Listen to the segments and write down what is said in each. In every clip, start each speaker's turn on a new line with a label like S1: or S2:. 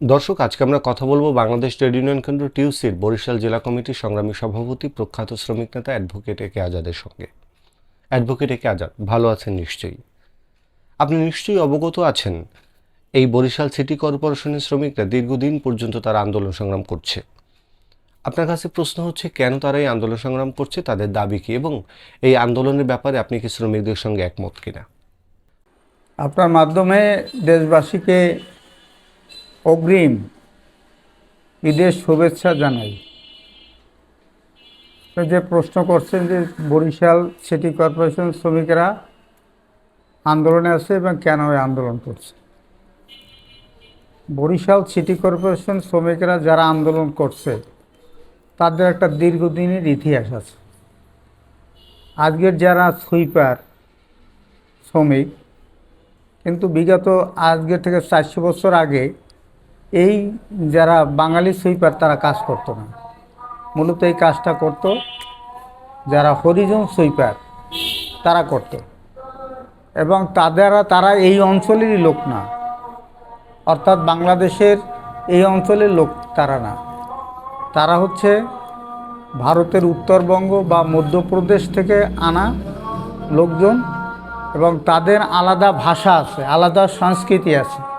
S1: দর্শক, আজকে আমরা কথা বলব বাংলাদেশ ট্রেড ইউনিয়ন কেন্দ্র টিউসির বরিশাল জেলা কমিটির সংগ্রামী সভাপতি, প্রখ্যাত শ্রমিক নেতা অ্যাডভোকেট এ কে আজাদের সঙ্গে। অ্যাডভোকেট এ কে আজাদ, ভালো আছেন নিশ্চয়ই? আপনি নিশ্চয়ই অবগত আছেন এই বরিশাল সিটি কর্পোরেশনের শ্রমিকরা দীর্ঘদিন পর্যন্ত তারা আন্দোলন সংগ্রাম করছে। আপনার কাছে প্রশ্ন হচ্ছে, কেন তারা এই আন্দোলন সংগ্রাম করছে, তাদের দাবি কি, এবং এই আন্দোলনের ব্যাপারে আপনি কি শ্রমিকদের সঙ্গে একমত কিনা?
S2: আপনার মাধ্যমে দেশবাসীকে অগ্রিম ঈদের শুভেচ্ছা জানাই। যে প্রশ্ন করছেন যে বরিশাল সিটি কর্পোরেশন শ্রমিকেরা আন্দোলনে আছে এবং কেন আন্দোলন করছে? বরিশাল সিটি কর্পোরেশন শ্রমিকেরা যারা আন্দোলন করছে, তাদের একটা দীর্ঘদিনের ইতিহাস আছে। আজকের যারা সুইপার শ্রমিক, কিন্তু বিগত আজকের থেকে চারশো বছর আগে এই যারা বাঙালি সুইপার তারা কাজ করতো না। মূলত এই কাজটা করত যারা হরিজন সুইপার তারা করত। এবং তাদের, তারা এই অঞ্চলেরই লোক না। অর্থাৎ বাংলাদেশের এই অঞ্চলের লোক তারা না। তারা হচ্ছে ভারতের উত্তরবঙ্গ বা মধ্যপ্রদেশ থেকে আনা লোকজন এবং তাদের আলাদা ভাষা আছে, আলাদা সংস্কৃতি আছে।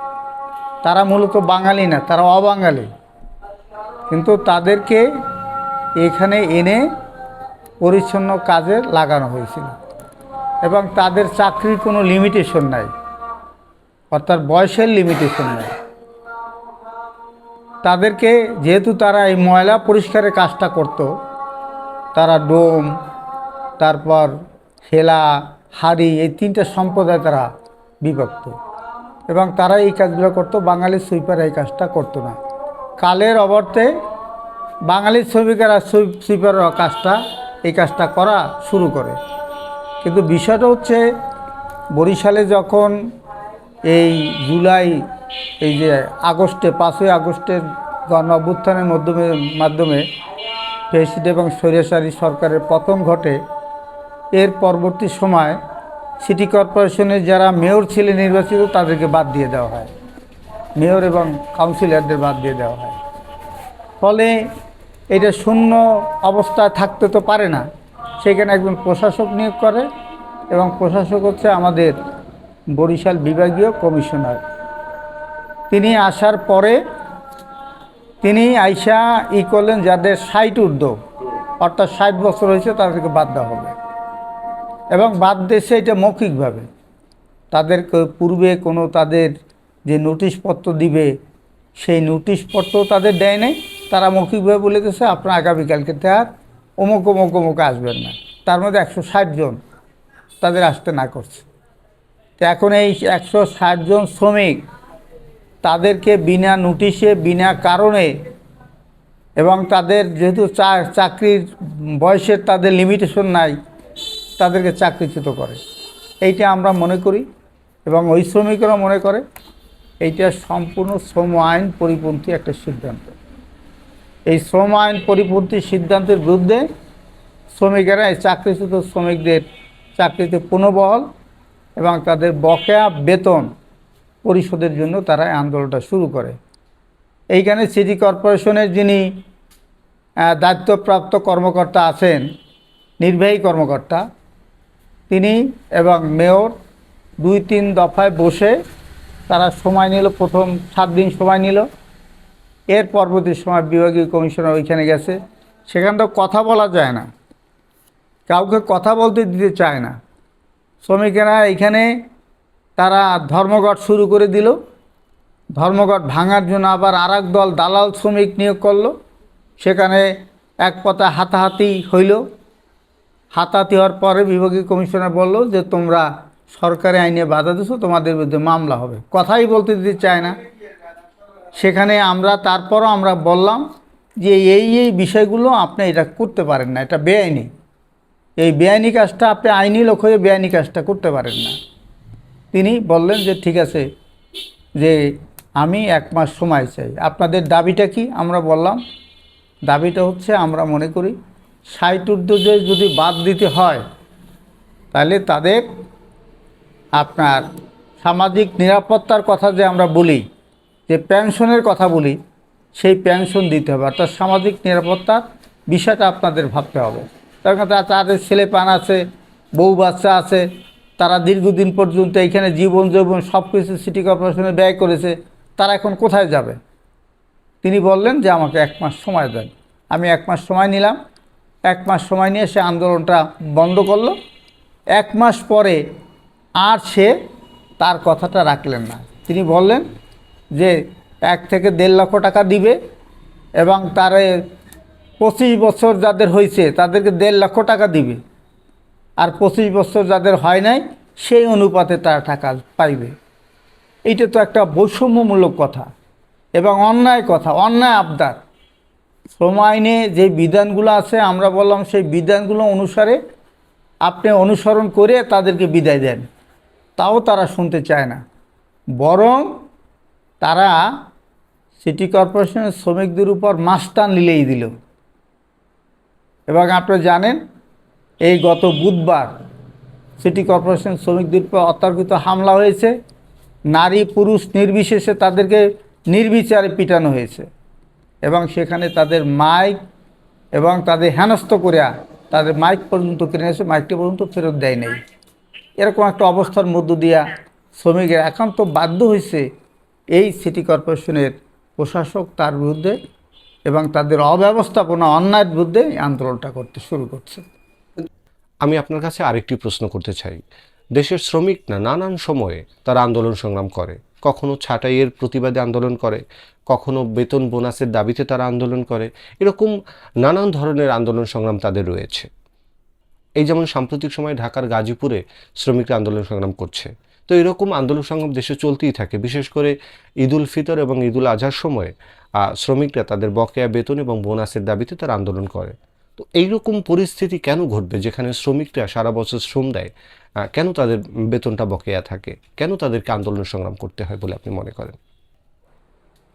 S2: তারা মূলত বাঙালি না, তারা অবাঙালি। কিন্তু তাদেরকে এখানে এনে পরিচ্ছন্ন কাজে লাগানো হয়েছিল। এবং তাদের চাকরির কোনো লিমিটেশন নাই। অর্থাৎ বয়সের লিমিটেশন নাই। তাদেরকে যেহেতু তারা এই ময়লা পরিষ্কারের কাজটা করত, তারা ডোম, তারপর হেলা, হাড়ি, এই তিনটা সম্প্রদায় তারা বিভক্ত। এবং তারা এই কাজগুলো করতো বাঙালি সুইপার এই কাজটা করতো না। কালের অবর্তে বাঙালি শ্রমিকেরা সুইপার কাজটা, এই কাজটা করা শুরু করে। কিন্তু বিষয়টা হচ্ছে, বরিশালে যখন এই জুলাই, এই যে আগস্টে, পাঁচই আগস্টের গণ অভ্যুত্থানের মাধ্যমে মাধ্যমে প্রেসিডেন্ট এবং স্বৈরাচারী সরকারের পতন ঘটে, এর পরবর্তী সময় সিটি কর্পোরেশনের যারা মেয়র ছিলেন নির্বাচিত, তাদেরকে বাদ দিয়ে দেওয়া হয়। মেয়র এবং কাউন্সিলরদের বাদ দিয়ে দেওয়া হয়। ফলে এটা শূন্য অবস্থায় থাকতে তো পারে না। সেখানে একজন প্রশাসক নিয়োগ করে এবং প্রশাসক হচ্ছে আমাদের বরিশাল বিভাগীয় কমিশনার। তিনি আসার পরে তিনি আইসা ই করলেন যাদের ষাট ঊর্ধ্ব, অর্থাৎ ষাট বছর হয়েছে, তাদেরকে বাদ দেওয়া হবে। এবং বাদ দেশে এটা মৌখিকভাবে। তাদের পূর্বে কোনো তাদের যে নোটিশপত্র দিবে, সেই নোটিশপত্র তাদের দেয় নাই। তারা মৌখিকভাবে বলে গেছে আপনার আগামীকালকে আর অমুক অমুক অমুক আসবেন না। তার মধ্যে একশো ষাট জন তাদের আসতে না করছে। তো এখন এই একশো ষাট জন শ্রমিক তাদেরকে বিনা নোটিশে, বিনা কারণে এবং তাদের যেহেতু চাকরির বয়সের তাদের লিমিটেশন নাই তাদেরকে চাকরিচ্যুত করে। এইটা আমরা মনে করি এবং ওই শ্রমিকরা মনে করে, এইটা সম্পূর্ণ শ্রম আইন পরিপন্থী একটা সিদ্ধান্ত। এই শ্রম আইন পরিপন্থী সিদ্ধান্তের বিরুদ্ধে শ্রমিকেরা, এই চাকরিচ্যুত শ্রমিকদের চাকরিতে পুনর্বহল এবং তাদের বকেয়া বেতন পরিশোধের জন্য তারা আন্দোলনটা শুরু করে। এইখানে সিটি কর্পোরেশনের যিনি দায়িত্বপ্রাপ্ত কর্মকর্তা আছেন, নির্বাহী কর্মকর্তা তিনি এবং মেয়র দুই তিন দফায় বসে তারা সময় নিল, প্রথম সাত দিন সময় নিল। এর পরবর্তী সময় বিভাগীয় কমিশনার ওইখানে গেছে। সেখানটা কথা বলা যায় না। কাউকে কথা বলতে দিতে চায় না। শ্রমিকেরা এখানে তারা ধর্মঘট শুরু করে দিল। ধর্মঘট ভাঙার জন্য আবার আর দল দালাল শ্রমিক নিয়োগ করল। সেখানে এক পথে হাতাহাতি হইল। হাতাহাতি হওয়ার পরে বিভাগীয় কমিশনার বলল যে, তোমরা সরকারি আইনে বাধা দিছো, তোমাদের বিরুদ্ধে মামলা হবে। কথাই বলতে দিতে চায় না। সেখানে আমরা, তারপরও আমরা বললাম যে, এই এই বিষয়গুলো আপনি এটা করতে পারেন না, এটা বেআইনি। এই বেআইনি কাজটা আপনি আইনি লোক হয়ে বেআইনি কাজটা করতে পারেন না। তিনি বললেন যে, ঠিক আছে, যে আমি এক মাস সময় চাই। আপনাদের দাবিটা কি? আমরা বললাম, দাবিটা হচ্ছে আমরা মনে করি ঊর্ধ্বে যদি বাদ দিতে হয়, তাহলে তাদের আপনার সামাজিক নিরাপত্তার কথা যে আমরা বলি, যে পেনশনের কথা বলি, সেই পেনশন দিতে হবে। অর্থাৎ সামাজিক নিরাপত্তার বিষয়টা আপনাদের ভাবতে হবে। তার কারণ তাদের ছেলে পান আছে, বউ বাচ্চা আছে, তারা দীর্ঘদিন পর্যন্ত এইখানে জীবন যৌবন সব কিছু সিটি কর্পোরেশনে ব্যয় করেছে, তারা এখন কোথায় যাবে? তিনি বললেন যে আমাকে এক মাস সময় দেন। আমি এক মাস সময় নিলাম এক মাস সময় নিয়ে সে আন্দোলনটা বন্ধ করল। এক মাস পরে আর সে তার কথাটা রাখলেন না। তিনি বললেন যে, এক থেকে দেড় লক্ষ টাকা দিবে এবং তারে পঁচিশ বছর যাদের হয়েছে তাদেরকে দেড় লক্ষ টাকা দিবে। আর পঁচিশ বছর যাদের হয় নাই, সেই অনুপাতে তারা টাকা পাইবে। এইটা তো একটা বৈষম্যমূলক কথা এবং অন্যায় কথা, অন্যায় আবদার। শ্রম আইনে যে বিধানগুলো আছে, আমরা বললাম সেই বিধানগুলো অনুসারে আপনি অনুসরণ করে তাদেরকে বিদায় দেন। তাও তারা শুনতে চায় না। বরং তারা সিটি কর্পোরেশনের শ্রমিকদের উপর মাস্টার নিলেই দিল। এবং আপনারা জানেন, এই গত বুধবার সিটি কর্পোরেশন শ্রমিকদের উপর অতর্কিত হামলা হয়েছে। নারী পুরুষ নির্বিশেষে তাদেরকে নির্বিচারে পিটানো হয়েছে। এবং সেখানে তাদের মাইক এবং তাদের হেনস্থ করিয়া তাদের মাইক পর্যন্ত কিনে এসে মাইকটি পর্যন্ত ফেরত দেয় নাই। এরকম একটা অবস্থার মধ্য দিয়া শ্রমিকের একান্ত বাধ্য হয়েছে এই সিটি কর্পোরেশনের প্রশাসক তার বিরুদ্ধে এবং তাদের অব্যবস্থাপনা অন্যায়ের বিরুদ্ধে আন্দোলনটা করতে শুরু করছে।
S1: আমি আপনার কাছে আরেকটি প্রশ্ন করতে চাই। দেশের শ্রমিক না, নানান সময়ে তারা আন্দোলন সংগ্রাম করে, কখনো ছাঁটাইয়ের প্রতিবাদে আন্দোলন করে কখনো বেতন বোনাসের দাবিতে তারা আন্দোলন করে। এরকম নানান ধরনের আন্দোলন সংগ্রাম তাদের রয়েছে। এই যেমন সাম্প্রতিক সময়ে ঢাকার গাজীপুরে শ্রমিকরা আন্দোলন সংগ্রাম করছে। তো এরকম আন্দোলন সংগ্রাম দেশে চলতেই থাকে। বিশেষ করে ঈদুল ফিতর এবং ঈদুল আজহার সময়ে শ্রমিকরা তাদের বকেয়া বেতন এবং বোনাসের দাবিতে তারা আন্দোলন করে। তো এইরকম পরিস্থিতি কেন ঘটবে? যেখানে শ্রমিকরা সারা বছর শ্রম দেয় কেন তাদের বেতনটা বকেয়া থাকে? কেন তাদেরকে আন্দোলন সংগ্রাম করতে হয় বলে আপনি মনে করেন?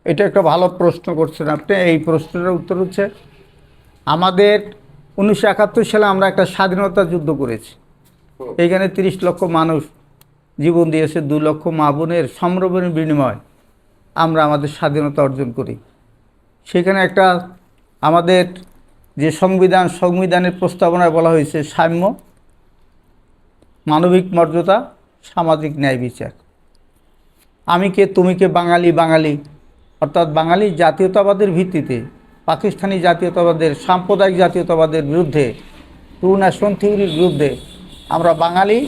S2: এটা একটা ভালো প্রশ্ন করছেন আপনি। এই প্রশ্নের উত্তর হচ্ছে, আমাদের উনিশশো একাত্তর সালে আমরা একটা স্বাধীনতা যুদ্ধ করেছি। এইখানে তিরিশ লক্ষ মানুষ জীবন দিয়েছে, দু লক্ষ মা বোনের সম্ভ্রমের বিনিময় আমরা আমাদের স্বাধীনতা অর্জন করি। সেখানে একটা আমাদের যে সংবিধান, সংবিধানের প্রস্তাবনায় বলা হয়েছে, সাম্য, মানবিক মর্যাদা, সামাজিক ন্যায় বিচার। আমি কে, তুমি কে, বাঙালি বাঙালি অর্থাৎ বাঙালি জাতীয়তাবাদের ভিত্তিতে, পাকিস্তানি জাতীয়তাবাদের, সাম্প্রদায়িক জাতীয়তাবাদের বিরুদ্ধে টু ন্যাশন থিওরির বিরুদ্ধে আমরা বাঙালি,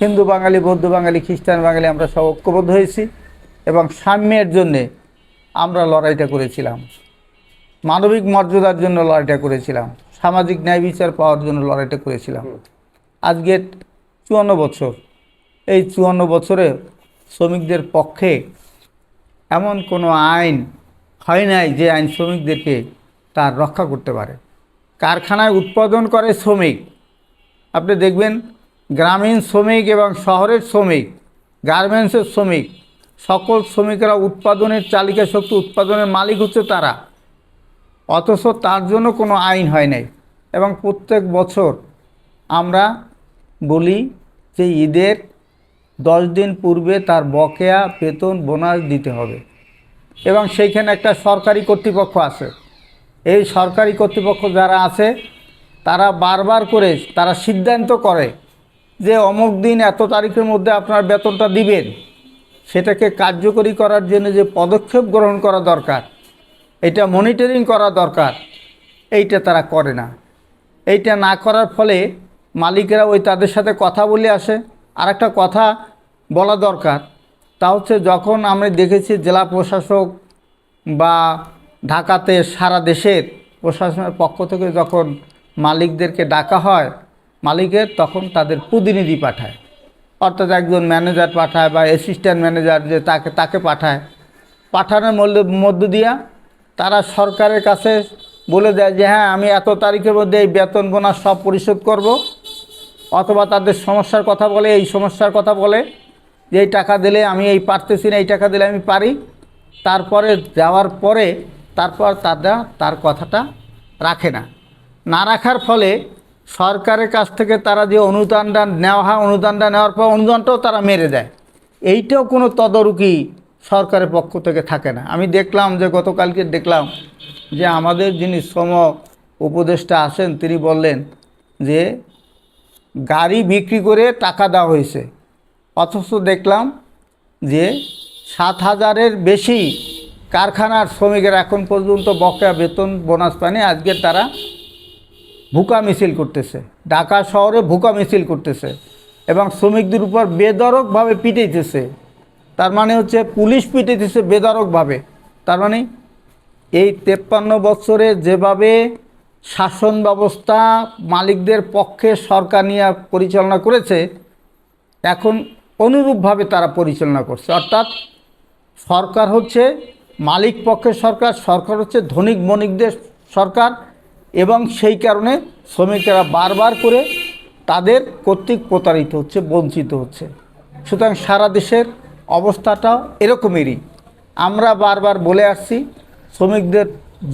S2: হিন্দু বাঙালি, বৌদ্ধ বাঙালি, খ্রিস্টান বাঙালি আমরা সব ঐক্যবদ্ধ হয়েছি এবং সাম্যের জন্যে আমরা লড়াইটা করেছিলাম। মানবিক মর্যাদার জন্য লড়াইটা করেছিলাম। সামাজিক ন্যায় বিচার পাওয়ার জন্য লড়াইটা করেছিলাম। আজকের চুয়ান্ন বছর, এই চুয়ান্ন বছরে শ্রমিকদের পক্ষে এমন কোনো আইন হয় নাই যে আইন শ্রমিকদেরকে তার রক্ষা করতে পারে। কারখানায় উৎপাদন করে শ্রমিক। আপনি দেখবেন গ্রামীণ শ্রমিক এবং শহরের শ্রমিক, গার্মেন্টসের শ্রমিক, সকল শ্রমিকরা উৎপাদনের চালিকা শক্তি, উৎপাদনের মালিক হচ্ছে তারা। অথচ তার জন্য কোনো আইন হয় নাই এবং প্রত্যেক বছর আমরা বলি যে ঈদের দশ দিন পূর্বে তার বকেয়া বেতন বোনাস দিতে হবে। এবং সেইখানে একটা সরকারি কর্তৃপক্ষ আছে। এই সরকারি কর্তৃপক্ষ যারা আছে, তারা বারবার করে, তারা সিদ্ধান্ত করে যে অমুক দিন এত তারিখের মধ্যে আপনার বেতনটা দিবেন। সেটাকে কার্যকরী করার জন্য যে পদক্ষেপ গ্রহণ করা দরকার, এটা মনিটরিং করা দরকার, এইটা তারা করে না। এইটা না করার ফলে মালিকেরা ওই তাদের সাথে কথা বলে আসে। আর একটা কথা বলা দরকার, তা হচ্ছে যখন আমরা দেখেছি জেলা প্রশাসক বা ঢাকাতে সারা দেশের প্রশাসনের পক্ষ থেকে যখন মালিকদেরকে ডাকা হয়, মালিকের তখন তাদের প্রতিনিধি পাঠায়। অর্থাৎ একজন ম্যানেজার পাঠায় বা অ্যাসিস্ট্যান্ট ম্যানেজার যে তাকে তাকে পাঠায়। পাঠানোর মধ্য মধ্য দিয়া তারা সরকারের কাছে বলে দেয় যে হ্যাঁ আমি এত তারিখের মধ্যে এই বেতন বোনাস সব পরিশোধ করব। অথবা তাদের সমস্যার কথা বলে, এই সমস্যার কথা বলে যে এই টাকা দিলে আমি এই পারতেছি না, এই টাকা দিলে আমি পারি। তারপরে যাওয়ার পরে তারপর তারা তার কথাটা রাখে না। না রাখার ফলে সরকারের কাছ থেকে তারা যে অনুদানটা নেওয়া হয় অনুদানটা নেওয়ার পর অনুদানটাও তারা মেরে দেয়। এইটাও কোনো তদারকি সরকারের পক্ষ থেকে থাকে না। আমি দেখলাম যে গতকালকে দেখলাম যে আমাদের যিনি শ্রম উপদেষ্টা আছেন, তিনি বললেন যে গাড়ি বিক্রি করে টাকা দেওয়া হয়েছে। অথচ দেখলাম যে সাত হাজারের বেশি কারখানার শ্রমিকের এখন পর্যন্ত বকেয়া বেতন, বোনাস পায়নি। আজকে তারা ভুকা মিছিল করতেছে। ঢাকা শহরে ভুকা মিছিল করতেছে এবং শ্রমিকদের উপর বেদরকভাবে পিটাইতেছে। তার মানে হচ্ছে পুলিশ পিটাইতেছে বেদরকভাবে। তার মানে এই তেপ্পান্ন বছরে যেভাবে শাসন ব্যবস্থা মালিকদের পক্ষে সরকার নিয়ে পরিচালনা করেছে, এখন অনুরূপভাবে তারা পরিচালনা করছে। অর্থাৎ সরকার হচ্ছে মালিক পক্ষের সরকার সরকার হচ্ছে ধনিক বণিকদের সরকার এবং সেই কারণে শ্রমিকেরা বারবার করে তাদের কর্তৃক প্রতারিত হচ্ছে, বঞ্চিত হচ্ছে। সুতরাং সারা দেশের অবস্থাটা এরকমেরই। আমরা বারবার বলে আসছি, শ্রমিকদের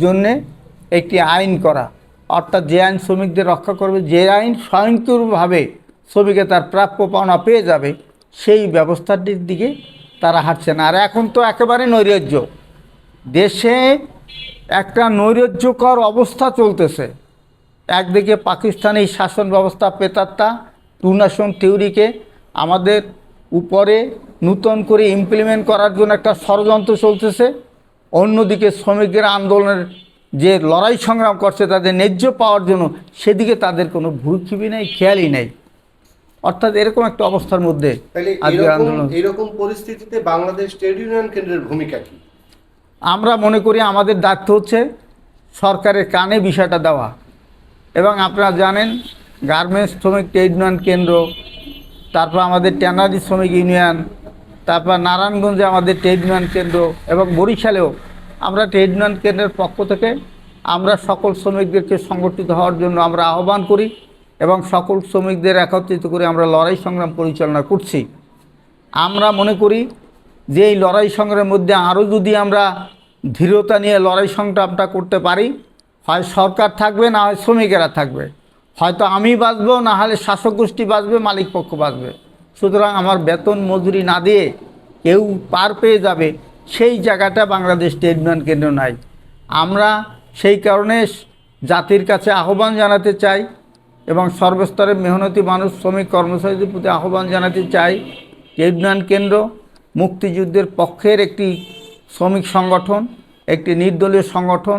S2: জন্যে একটি আইন করা। অর্থাৎ যে আইন শ্রমিকদের রক্ষা করবে, যে আইন স্বয়ংক্রিয়ভাবে শ্রমিকে তার প্রাপ্য পাওনা পেয়ে যাবে, সেই ব্যবস্থাটির দিকে তারা হাঁটছে না আর এখন তো একেবারে নৈরাজ্য। দেশে একটা নৈরাজ্যকর অবস্থা চলতেছে। একদিকে পাকিস্তানি শাসন ব্যবস্থা পেতাত্তা টু নেশন থিওরিকে আমাদের উপরে নূতন করে ইমপ্লিমেন্ট করার জন্য একটা ষড়যন্ত্র চলতেছে। অন্যদিকে শ্রমিকদের আন্দোলনের যে লড়াই সংগ্রাম করছে তাদের ন্যায্য পাওয়ার জন্য সেদিকে তাদের কোনো ভূক্ষেপই নেই খেয়ালই নেই। অর্থাৎ এরকম একটা অবস্থার মধ্যে আজকের আন্দোলন।
S1: এরকম পরিস্থিতিতে বাংলাদেশ ট্রেড ইউনিয়ন কেন্দ্রের ভূমিকা কি?
S2: আমরা মনে করি আমাদের দায়িত্ব হচ্ছে সরকারের কানে বিষয়টা দেওয়া। এবং আপনারা জানেন গার্মেন্টস শ্রমিক ট্রেড ইউনিয়ন কেন্দ্র তারপর আমাদের ট্যানারি শ্রমিক ইউনিয়ন তারপর নারায়ণগঞ্জে আমাদের ট্রেড ইউনিয়ন কেন্দ্র এবং বরিশালেও আমরা ট্রেড ইউনিয়ন কেন্দ্রের পক্ষ থেকে আমরা সকল শ্রমিকদেরকে সংগঠিত হওয়ার জন্য আমরা আহ্বান করি এবং সকল শ্রমিকদের একত্রিত করে আমরা লড়াই সংগ্রাম পরিচালনা করছি। আমরা মনে করি যে এই লড়াই সংগ্রামের মধ্যে আরও যদি আমরা ধীরতা নিয়ে লড়াই সংগ্রামটা করতে পারি, হয় সরকার থাকবে, না হয় শ্রমিকেরা থাকবে। হয়তো আমি বাঁচবো, না হলে শাসক গোষ্ঠী বাঁচবে, মালিক পক্ষ বাঁচবে। সুতরাং আমার বেতন মজুরি না দিয়ে কেউ পার পেয়ে যাবে। সেই জায়গাটা বাংলাদেশ ট্রেড ইউনিয়ন কেন্দ্র নাই আমরা সেই কারণে জাতির কাছে আহ্বান জানাতে চাই এবং সর্বস্তরের মেহনতি মানুষ, শ্রমিক, কর্মচারীদের প্রতি আহ্বান জানাতে চাই। ট্রেড ইউনিয়ন কেন্দ্র মুক্তিযুদ্ধের পক্ষের একটি শ্রমিক সংগঠন, একটি নির্দলীয় সংগঠন।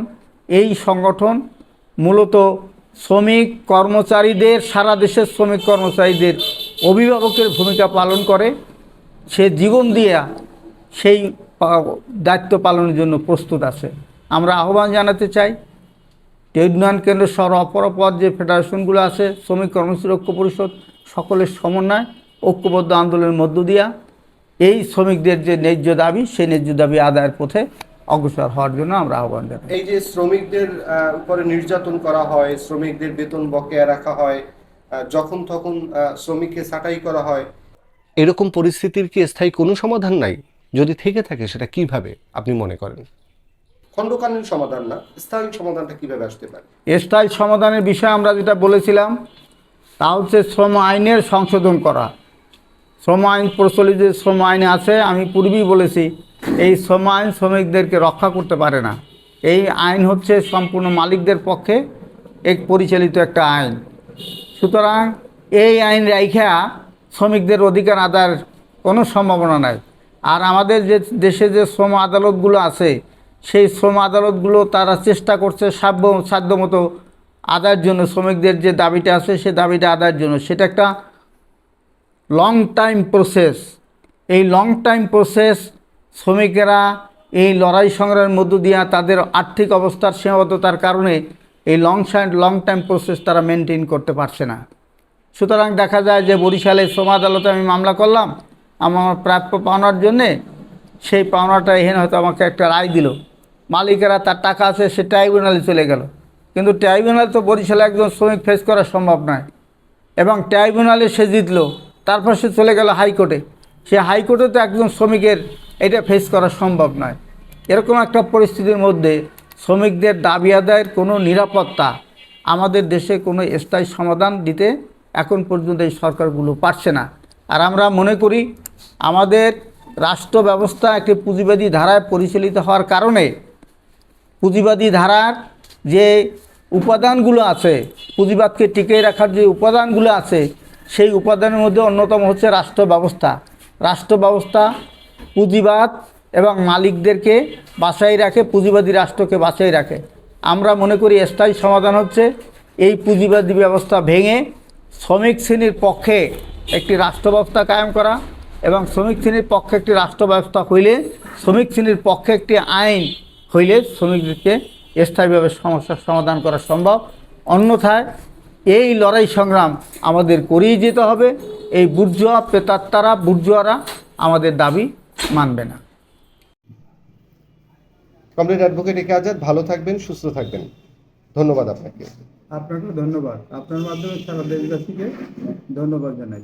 S2: এই সংগঠন মূলত শ্রমিক কর্মচারীদের, সারা দেশের শ্রমিক কর্মচারীদের অভিভাবকের ভূমিকা পালন করে। সে জীবন দিয়া সেই দায়িত্ব পালনের জন্য প্রস্তুত আছে। আমরা আহ্বান জানাতে চাই ট্রেড ইউনিয়ন কেন্দ্র সর অপরাপর যে ফেডারেশনগুলো আছে শ্রমিক কর্মচারী ঐক্য পরিষদ সকলের সমন্বয় ঐক্যবদ্ধ আন্দোলনের মধ্য দিয়া এই শ্রমিকদের যে ন্যায্য দাবি সেই ন্যায্য দাবি আদায়ের পথে অগ্রসর হওয়ার জন্য আমরা আহ্বান জানাই।
S1: এই যে শ্রমিকদের উপরে নির্যাতন করা হয় শ্রমিকদের বেতন বকেয়া রাখা হয় যখন তখন শ্রমিককে ছাঁটাই করা হয়। এরকম পরিস্থিতির কি স্থায়ী কোনো সমাধান নাই? যদি থেকে থাকে সেটা কীভাবে আপনি মনে করেন? খণ্ডকালীন সমাধান না স্থায়ী সমাধানটা কীভাবে আসতে পারে?
S2: স্থায়ী সমাধানের বিষয়ে আমরা যেটা বলেছিলাম তা হচ্ছে শ্রম আইনের সংশোধন করা। শ্রম আইন প্রচলিত যে শ্রম আইন আছে আমি পূর্বেই বলেছি এই শ্রম আইন শ্রমিকদেরকে রক্ষা করতে পারে না। এই আইন হচ্ছে সম্পূর্ণ মালিকদের পক্ষে এক পরিচালিত একটা আইন। সুতরাং এই আইন রাইখা শ্রমিকদের অধিকার আদায়ের কোনো সম্ভাবনা নাই। আর আমাদের যে দেশে যে শ্রম আদালতগুলো আছে, সেই শ্রম আদালতগুলো তারা চেষ্টা করছে সাধ্য, সাধ্যমতো আদায়ের জন্য, শ্রমিকদের যে দাবিটা আছে সে দাবিটা আদায়ের জন্য। সেটা একটা লং টাইম প্রসেস এই লং টাইম প্রসেস শ্রমিকেরা এই লড়াই সংগ্রামের মধ্য দিয়ে তাদের আর্থিক অবস্থার সীমাবদ্ধতার কারণে এই লং লং টাইম প্রসেস তারা মেনটেন করতে পারছে না। সুতরাং দেখা যায় যে বরিশালের শ্রম আদালতে আমি মামলা করলাম আমার প্রাপ্য পাওনার জন্যে সেই পাওনাটা এখানে হয়তো আমাকে একটা রায় দিল। মালিকেরা তার টাকা আছে, সে ট্রাইব্যুনালে চলে গেল। কিন্তু ট্রাইব্যুনাল তো বরিশালে একজন শ্রমিক ফেস করা সম্ভব নয়। এবং ট্রাইব্যুনালে সে জিতলো, তারপর সে চলে গেল হাইকোর্টে। সে হাইকোর্টে তো একজন শ্রমিকের এটা ফেস করা সম্ভব নয়। এরকম একটা পরিস্থিতির মধ্যে শ্রমিকদের দাবি আদায়ের কোনো নিরাপত্তা আমাদের দেশে কোনো স্থায়ী সমাধান দিতে এখন পর্যন্ত এই সরকারগুলো পারছে না। আর আমরা মনে করি আমাদের রাষ্ট্র ব্যবস্থা একটি পুঁজিবাদী ধারায় পরিচালিত হওয়ার কারণে পুঁজিবাদী ধারার যে উপাদানগুলো আছে, পুঁজিবাদকে টিকিয়ে রাখার যে উপাদানগুলো আছে, সেই উপাদানের মধ্যে অন্যতম হচ্ছে রাষ্ট্র ব্যবস্থা রাষ্ট্র ব্যবস্থা পুঁজিবাদ এবং মালিকদেরকে বাঁচাই রাখে, পুঁজিবাদী রাষ্ট্রকে বাঁচাই রাখে। আমরা মনে করি স্থায়ী সমাধান হচ্ছে এই পুঁজিবাদী ব্যবস্থা ভেঙে শ্রমিক শ্রেণির পক্ষে একটি রাষ্ট্র ব্যবস্থা কায়েম করা এবং শ্রমিক শ্রেণির পক্ষে একটি রাষ্ট্র ব্যবস্থা হইলে শ্রমিক শ্রেণির পক্ষে একটি আইন হইলে শ্রমিকদেরকে স্থায়ীভাবে সমস্যার সমাধান করা সম্ভব। অন্যথায় এই লড়াই সংগ্রাম আমাদের করেই যেতে হবে। এই বুর্জুয়া পেতাত্তারা বুর্জুয়ারা আমাদের দাবি মানবে না।
S1: কমরেড অ্যাডভোকেট একে আজাদ ভালো থাকবেন সুস্থ থাকবেন। ধন্যবাদ আপনাকে।
S2: আপনাকেও ধন্যবাদ। আপনার মাধ্যমে সারা দেশবাসীকে ধন্যবাদ জানাই।